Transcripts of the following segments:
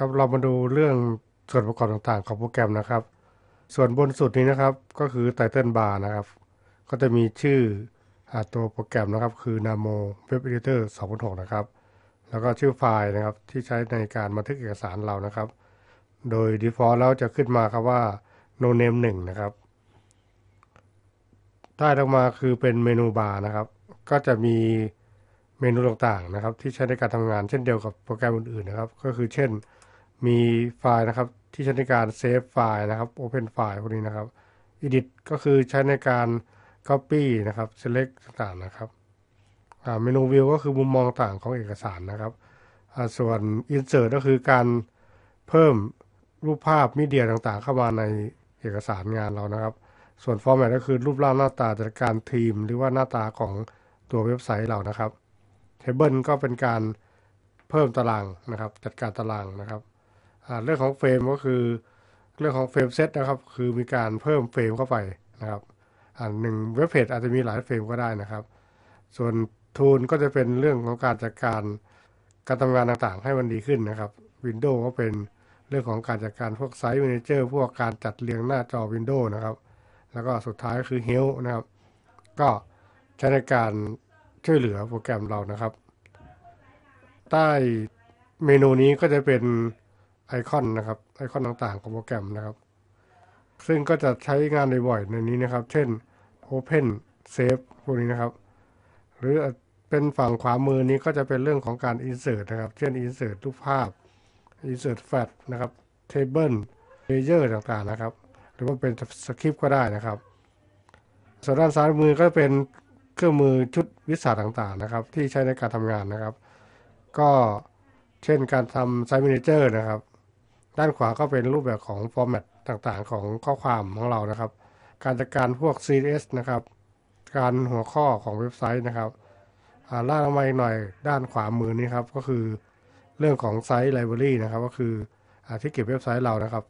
ครับเรามาดูเรื่องส่วนประกอบต่างๆ ของโปรแกรมนะครับ ส่วนบนสุดนี้นะครับก็คือ Title Bar นะครับ ก็จะมีชื่ออาตัวโปรแกรมนะครับ คือ Namo Web Editor 2.6นะครับ แล้วก็ชื่อไฟล์นะครับที่ใช้ในการบันทึกเอกสารเรานะครับ โดย default แล้วจะขึ้นมาครับว่า no name 1 นะครับใต้ลงมาคือเป็นเมนูบาร์นะครับ ก็จะมีเมนูต่างๆนะครับ ที่ใช้ในการทำงานเช่นเดียวกับโปรแกรมอื่นๆนะครับ ก็คือเช่น มีไฟล์นะครับที่ใช้ในการเซฟไฟล์นะครับ Open ไฟล์พวกนี้นะครับ Edit ก็คือใช้ในการ Copy นะครับ Select ต่างๆนะครับเมนู View ก็คือมุมมองต่างของเอกสารนะครับ ส่วน Insert ก็คือการเพิ่มรูปภาพมีเดียต่างๆ เข้ามาในเอกสารงานเรานะครับ ส่วน Format ก็คือรูปร่างหน้าตาจัดการทีม หรือว่าหน้าตาของตัวเว็บไซต์เรานะครับ Table ก็เป็นการเพิ่มตารางนะครับ จัดการตารางนะครับ เรื่องของเฟรมก็คือเรื่องของเฟรมเซตนะครับ คือมีการเพิ่มเฟรมเข้าไปนะครับหนึ่งเว็บเพจอาจจะมีหลายเฟรมก็ได้นะครับ ส่วนทูลก็จะเป็นเรื่องของการจัดการการทำงานต่างๆ ให้มันดีขึ้นนะครับ Windows ก็เป็นเรื่องของการจัดการพวกไซต์ Manager พวกการจัดเรียงหน้าจอ Windows นะครับ แล้วก็สุดท้ายก็คือ Help นะครับ ก็ใช้ในการช่วยเหลือโปรแกรมเรานะครับ ใต้เมนูนี้ก็จะเป็น ไอคอนนะครับไอคอนต่างๆของโปรแกรมนะครับ ซึ่งก็จะใช้งานบ่อยๆในนี้นะครับ เช่น Open Save พวกนี้นะครับ หรือเป็นฝั่งขวามือนี้ก็จะเป็นเรื่องของการ Insert นะครับ เช่น Insert รูปภาพ Insert Flat นะครับ Table Layer ต่างๆนะครับ หรือว่าเป็นสคริปต์ก็ได้นะครับส่วนด้านซ้ายมือก็เป็นเครื่องมือชุดวิสาต่างๆนะครับ ที่ใช้ในการทำงานนะครับ ก็เช่นการทำไซต์ Manager นะครับ ด้านขวาก็เป็นรูปแบบของฟอร์แมตต่างๆ ของข้อความของเรานะครับ การจัดการพวก CSS นะครับ การหัวข้อของเว็บไซต์นะครับล่างลงมาอีกหน่อยด้านขวามือนี้ครับก็คือเรื่องของไซต์ Library นะครับ ก็คืออที่เก็บเว็บไซต์เรานะครับ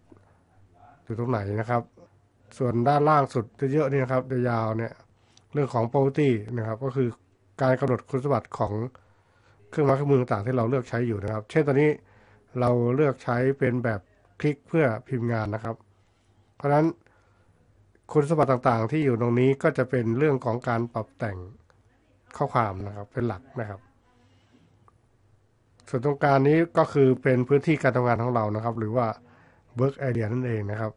อยู่ตรงไหนนะครับ ส่วนด้านล่างสุดเยอะๆนี่นะครับยาวเนี่ยเรื่องของ property นะครับ ก็คือการกำหนดคุณสมบัติของเครื่องมือเครื่องมือต่างๆที่เราเลือกใช้อยู่นะครับ เช่นตอนนี้ เราเลือกใช้เป็นแบบคลิกเพื่อพิมพ์งานนะครับ เพราะฉะนั้นคุณสมบัติต่างๆ ที่อยู่ตรงนี้ก็จะเป็นเรื่องของการปรับแต่งข้อความนะครับ เป็นหลักนะครับ ส่วนตรงกลางนี้ก็คือเป็นพื้นที่การทำงานของเรานะครับ หรือว่า work area นั่นเองนะครับ